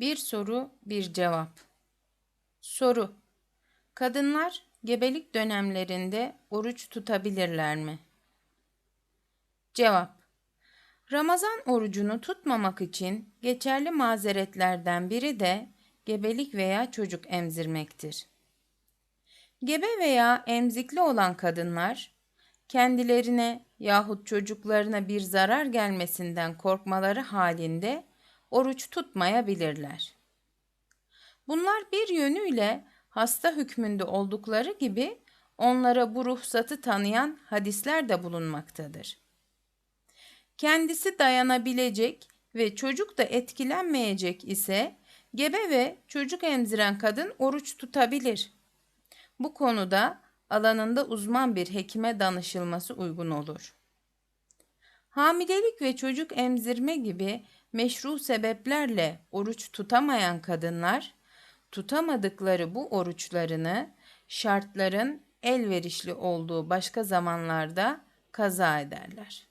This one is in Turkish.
Bir soru, bir cevap. Soru: Kadınlar gebelik dönemlerinde oruç tutabilirler mi? Cevap: Ramazan orucunu tutmamak için geçerli mazeretlerden biri de gebelik veya çocuk emzirmektir. Gebe veya emzikli olan kadınlar kendilerine yahut çocuklarına bir zarar gelmesinden korkmaları halinde oruç tutmayabilirler. Bunlar bir yönüyle hasta hükmünde oldukları gibi onlara bu ruhsatı tanıyan hadisler de bulunmaktadır. Kendisi dayanabilecek ve çocuk da etkilenmeyecek ise gebe ve çocuk emziren kadın oruç tutabilir. Bu konuda alanında uzman bir hekime danışılması uygun olur. Hamilelik ve çocuk emzirme gibi meşru sebeplerle oruç tutamayan kadınlar tutamadıkları bu oruçlarını şartların elverişli olduğu başka zamanlarda kaza ederler.